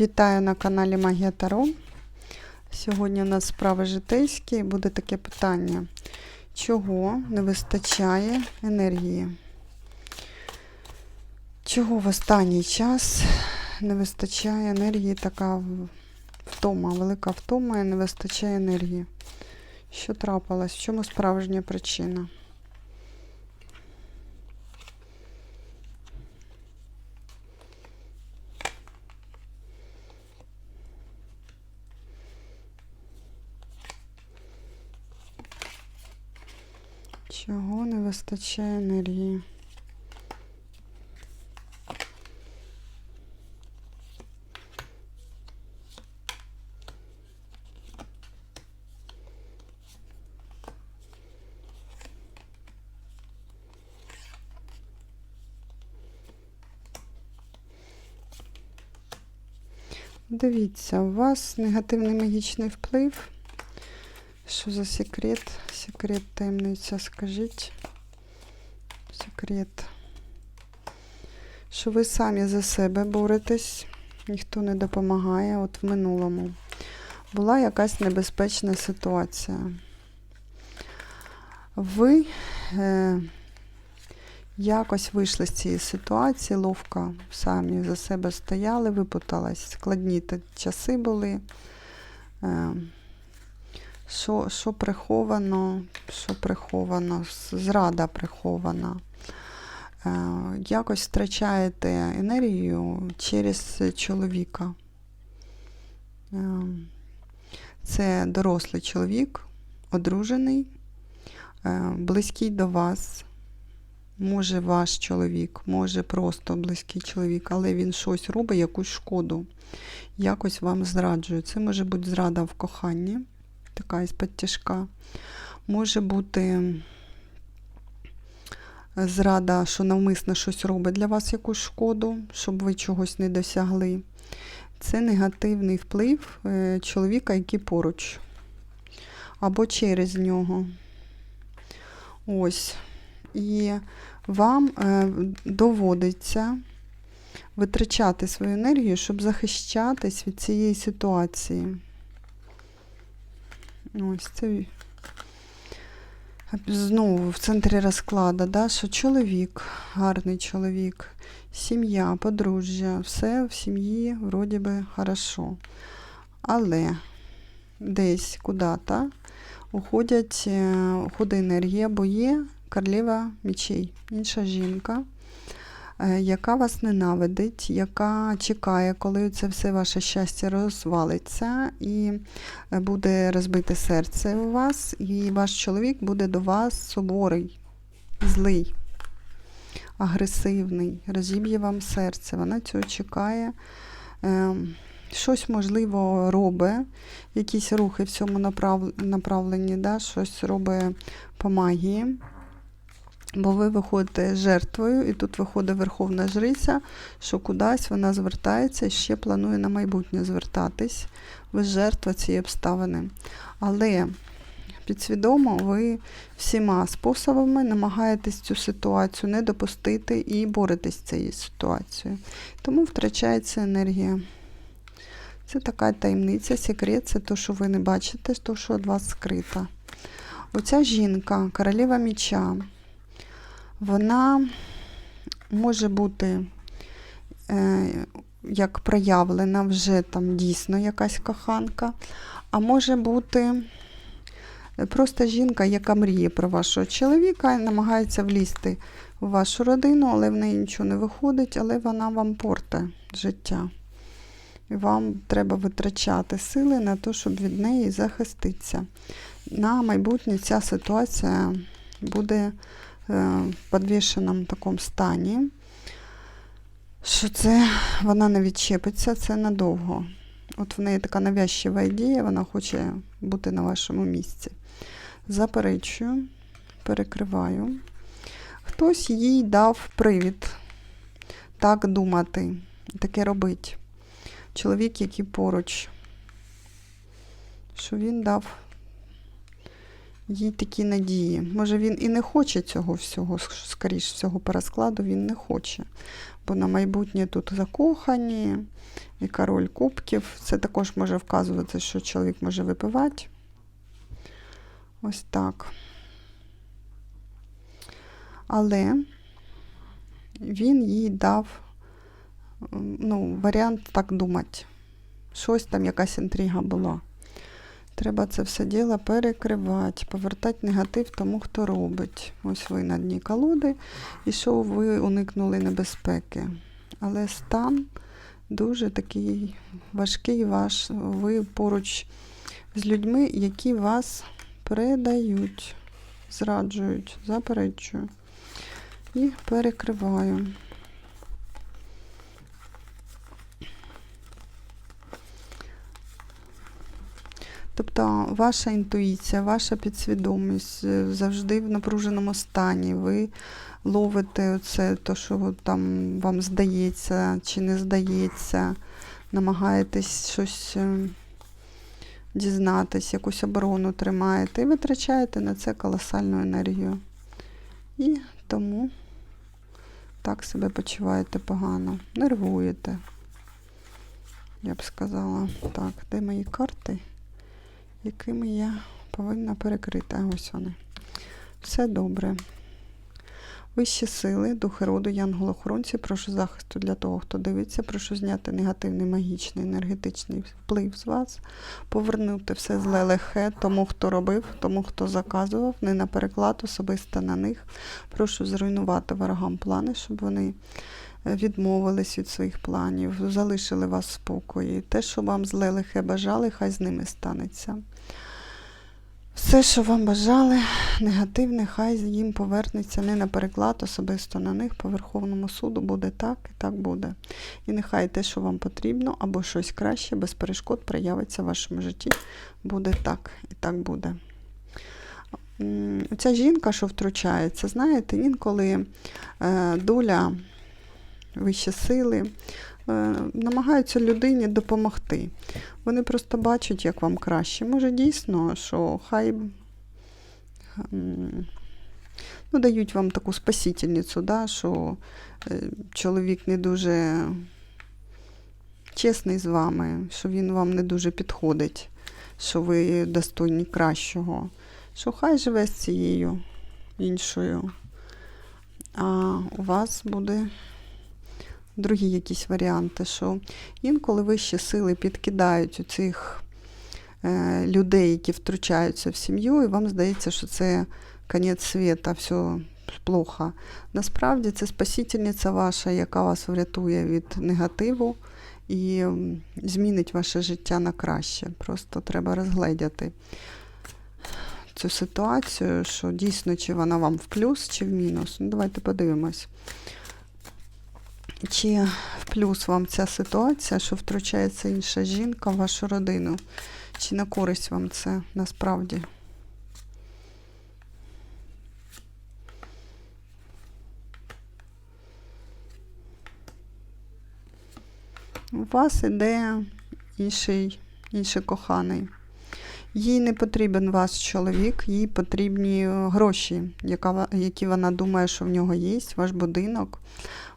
Вітаю на каналі Магія Таро. Сьогодні у нас справи житейські і буде таке питання. Чого не вистачає енергії? Чого в останній час не вистачає енергії, така втома, велика втома і не вистачає енергії? Що трапилось? В чому справжня причина? Чого не вистачає енергії? Дивіться, у вас негативний магічний вплив. Що за секрет? Секрет таємниця, скажіть. Секрет. Що ви самі за себе боретесь, ніхто не допомагає. От в минулому була якась небезпечна ситуація. Ви е, якось вийшли з цієї ситуації, ловко самі за себе стояли, випутались. Складні часи були. Е, що, що приховано, що приховано, зрада прихована. Е, якось втрачаєте енергію через чоловіка. Е, це дорослий чоловік, одружений, е, близький до вас. Може ваш чоловік, може просто близький чоловік, але він щось робить, якусь шкоду, якось вам зраджує. Це може бути зрада в коханні така із-під тяжка. Може бути зрада, що навмисно щось робить для вас якусь шкоду, щоб ви чогось не досягли. Це негативний вплив е, чоловіка, який поруч. Або через нього. Ось. І вам е, доводиться витрачати свою енергію, щоб захищатись від цієї ситуації. Ось це знову в центрі розкладу, да, що чоловік, гарний чоловік, сім'я, подружжя, все в сім'ї вроді би хорошо. Але десь куди-то уходять, е, уходить енергія, бо є королева мечей, інша жінка яка вас ненавидить, яка чекає, коли це все ваше щастя розвалиться, і е, буде розбите серце у вас, і ваш чоловік буде до вас суворий, злий, агресивний, розіб'є вам серце. Вона цього чекає. Е, Щось, можливо, робить, якісь рухи в цьому направ- направленні, да? щось робить по магії. Бо ви виходите жертвою, і тут виходить Верховна Жриця, що кудись вона звертається і ще планує на майбутнє звертатись. Ви жертва цієї обставини. Але підсвідомо ви всіма способами намагаєтесь цю ситуацію не допустити і боретесь з цією ситуацією. Тому втрачається енергія. Це така таємниця, секрет, це те, що ви не бачите, те, що від вас скрита. Оця жінка, королева міча вона може бути е, як проявлена вже там дійсно якась коханка, а може бути просто жінка, яка мріє про вашого чоловіка намагається влізти в вашу родину, але в неї нічого не виходить, але вона вам порте життя. І вам треба витрачати сили на те, щоб від неї захиститися. На майбутнє ця ситуація буде в підвішеному такому стані, що це вона не відчепиться, це надовго. От в неї така навязчива ідея, вона хоче бути на вашому місці. Заперечую, перекриваю. Хтось їй дав привід так думати, таке робити. Чоловік, який поруч, що він дав їй такі надії. Може, він і не хоче цього всього, скоріш всього, по розкладу він не хоче. Бо на майбутнє тут закохані, і король кубків. Це також може вказувати, що чоловік може випивати. Ось так. Але він їй дав ну, варіант так думати. Щось там, якась інтрига була. Треба це все діло перекривати, повертати негатив тому, хто робить. Ось ви на дні колоди, і що ви уникнули небезпеки. Але стан дуже такий важкий ваш. Ви поруч з людьми, які вас предають, зраджують, заперечую. І перекриваю. Тобто ваша інтуїція, ваша підсвідомість е, завжди в напруженому стані. Ви ловите це, то, що там вам здається чи не здається, намагаєтесь щось е, дізнатись, якусь оборону тримаєте і витрачаєте на це колосальну енергію. І тому так себе почуваєте погано, нервуєте. Я б сказала, так, де мої карти? Якими я повинна перекрити. Ось вони. Все добре. Вищі сили, духи роду, янголохоронці, прошу захисту для того, хто дивиться, прошу зняти негативний, магічний, енергетичний вплив з вас, повернути все зле лихе тому, хто робив, тому, хто заказував, не на переклад, особисто на них. Прошу зруйнувати ворогам плани, щоб вони відмовились від своїх планів, залишили вас в спокої. Те, що вам зле лихе бажали, хай з ними станеться. Все, що вам бажали, негативне, хай їм повернеться не на переклад, особисто на них по Верховному суду буде так і так буде. І нехай те, що вам потрібно, або щось краще, без перешкод проявиться в вашому житті. Буде так і так буде. Ця жінка, що втручається, знаєте, інколи е, доля вищі сили. Е, намагаються людині допомогти. Вони просто бачать, як вам краще. Може, дійсно, що хай ну, дають вам таку спасительницю, да, що е, чоловік не дуже чесний з вами, що він вам не дуже підходить, що ви достойні кращого, що хай живе з цією іншою, а у вас буде другі якісь варіанти, що інколи вищі сили підкидають у цих е, людей, які втручаються в сім'ю, і вам здається, що це конець світа, все плохо. Насправді це спасительниця ваша, яка вас врятує від негативу і змінить ваше життя на краще. Просто треба розгледіти цю ситуацію, що дійсно, чи вона вам в плюс, чи в мінус. Ну, Давайте подивимось. Чи в плюс вам ця ситуація, що втручається інша жінка в вашу родину? Чи на користь вам це насправді? У вас іде інший, інший коханий. Їй не потрібен ваш чоловік, їй потрібні гроші, яка, які вона думає, що в нього є, ваш будинок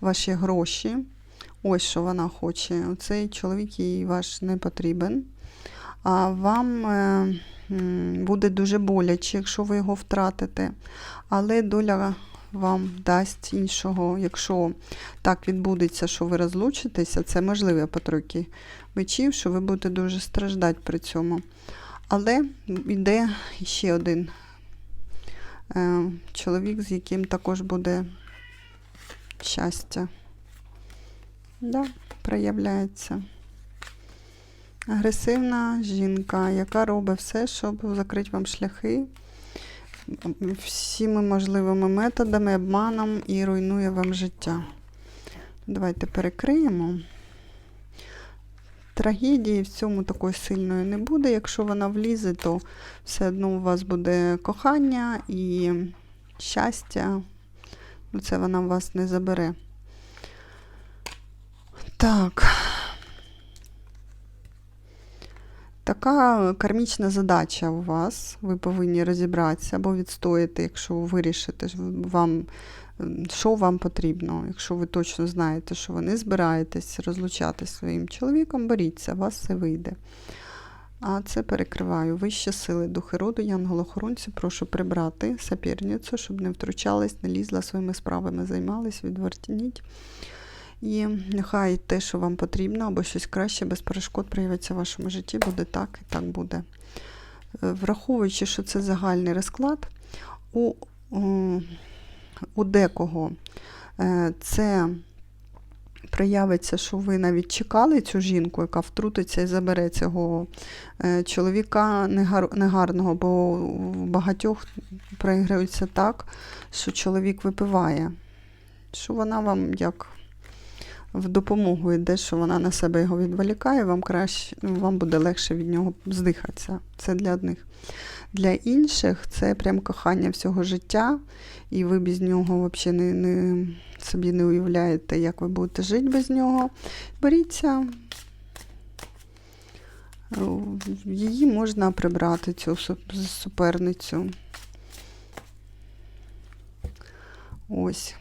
ваші гроші. Ось що вона хоче. Цей чоловік їй ваш не потрібен. А вам е, буде дуже боляче, якщо ви його втратите. Але доля вам дасть іншого, якщо так відбудеться, що ви розлучитеся, це можливе по мечів, що ви будете дуже страждати при цьому. Але йде ще один е, чоловік, з яким також буде щастя. Да, проявляється. Агресивна жінка, яка робить все, щоб закрити вам шляхи всіми можливими методами, обманом і руйнує вам життя. Давайте перекриємо. Трагедії в цьому такої сильної не буде. Якщо вона влізе, то все одно у вас буде кохання і щастя. Ну, це вона вас не забере. Так. Така кармічна задача у вас. Ви повинні розібратися або відстояти, якщо ви вирішите, що вам, що вам потрібно. Якщо ви точно знаєте, що ви не збираєтесь розлучатися зі своїм чоловіком, боріться, у вас все вийде. А це перекриваю. Вищі сили, духи роду, янголохоронці, прошу прибрати сапірницю, щоб не втручались, не лізла своїми справами, займались, відвертніть. І нехай те, що вам потрібно, або щось краще, без перешкод проявиться в вашому житті, буде так і так буде. Е, Враховуючи, що це загальний розклад, у, у, декого. Е, це проявиться, що ви навіть чекали цю жінку, яка втрутиться і забере цього е, чоловіка негарного, бо у багатьох проіграються так, що чоловік випиває, що вона вам як в допомогу йде, що вона на себе його відволікає, вам краще, ну, вам буде легше від нього здихатися. Це для одних. Для інших це прям кохання всього життя, і ви без нього взагалі не, не, собі не уявляєте, як ви будете жити без нього. Беріться. Її можна прибрати, цю суперницю. Ось.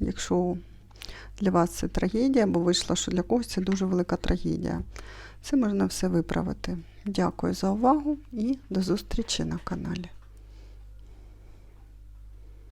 Якщо для вас це трагедія, бо вийшло, що для когось це дуже велика трагедія. Це можна все виправити. Дякую за увагу і до зустрічі на каналі.